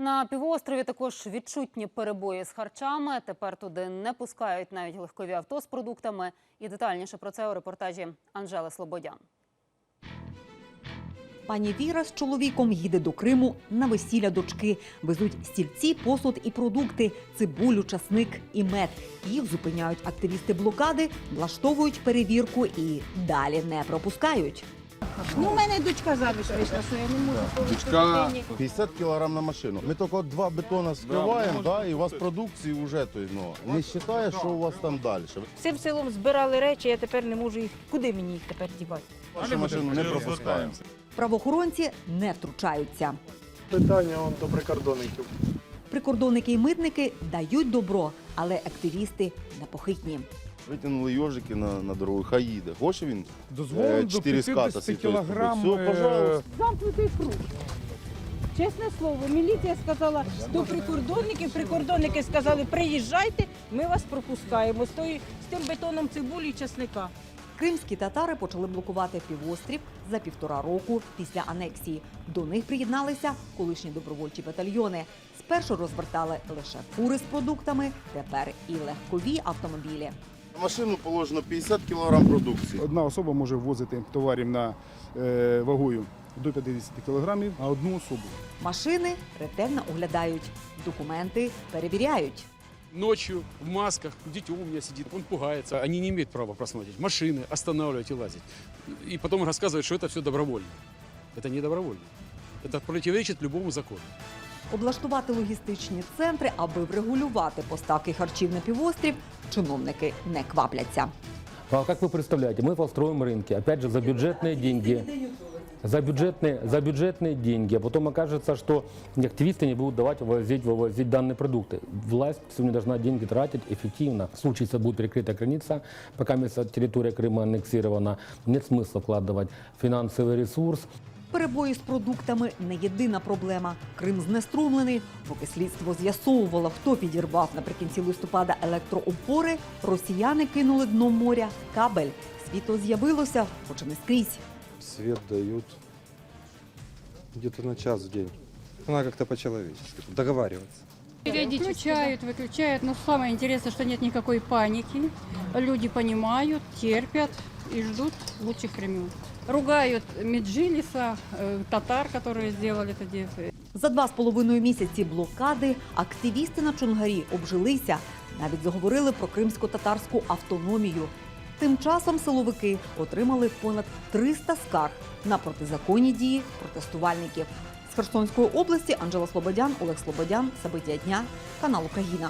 На півострові також відчутні перебої з харчами. Тепер туди не пускають навіть легкові авто з продуктами. І детальніше про це у репортажі Анжели Слободян. Пані Віра з чоловіком їде до Криму на весілля дочки. Везуть стільці, посуд і продукти, цибулю, часник і мед. Їх зупиняють активісти блокади, влаштовують перевірку і далі не пропускають. Ну, у мене дочка заміж вийшла, що я не можу Дочка. дитині. 50 кілограм на машину. Ми тільки два бетона скриваємо, да, і у вас продукції вже то, ну, не вважає, що у вас там далі. Всім селом збирали речі, я тепер не можу їх. Куди мені їх тепер дівати? Вашу машину не пропускаємо. Правоохоронці не втручаються. Питання он до прикордонників. Прикордонники і митники дають добро, але активісти непохитні. Витягнули йожики на, на дорогу, хай їде. Хоче він? Дозволено Е, до ската 50 кілограм. Все, пожалуйста. Замкнутий круг. Чесне слово, міліція сказала до прикордонників, прикордонники сказали, приїжджайте, ми вас пропускаємо з, тої, з тим бетоном цибулі і чесника. Кримські татари почали блокувати півострів за півтора року після анексії. До них приєдналися колишні добровольчі батальйони. Спершу розвертали лише фури з продуктами, тепер і легкові автомобілі На машину положено 50 кілограм продукції. Одна особа може ввозити товарів на е, вагою до 50 кілограмів, а одну особу. Машини ретельно оглядають, документи перевіряють. Ночью в масках, дитё у меня сидит, он пугается. Они не имеют права просмотреть машины, останавливать и лазить. И потом рассказывают, что это все добровольно. Это не добровольно. Это противоречит любому закону. Облаштувати логістичні центри, аби врегулювати поставки харчів на півострів, чиновники не квапляться. А как вы представляете, мы построим рынки, опять же, за бюджетные деньги. За бюджетные, за бюджетные деньги. А потом окажется, что активисты не будут давать вывозить, вывозить данные продукты. Власть сегодня должна деньги тратить эффективно. В случае, если будет перекрыта граница, пока место- территория Крыма аннексирована, нет смысла вкладывать финансовый ресурс. Перебої з продуктами не єдина проблема. Крим знеструмлений. Поки слідство з'ясовувало, хто підірвав наприкінці листопада електроопори, росіяни кинули дном моря кабель. Світло з'явилося, хоч і не скрізь. Свет дают где-то на час в день. Надо как-то по-человечески договариваться. Включают, выключают, но самое интересное, что нет никакой паники. Люди понимают, терпят и ждут лучших времен. Ругают Меджилиса, э, татар, которые сделали это дело. За два з половиною місяці блокади активісти на Чонгарі обжилися, навіть заговорили про кримсько-татарську автономію. Тим часом силовики отримали понад 300 скарг на протизаконні дії протестувальників. З Херсонської області Анжела Слободян, Олег Слободян, Sabиття дня, канал Україна.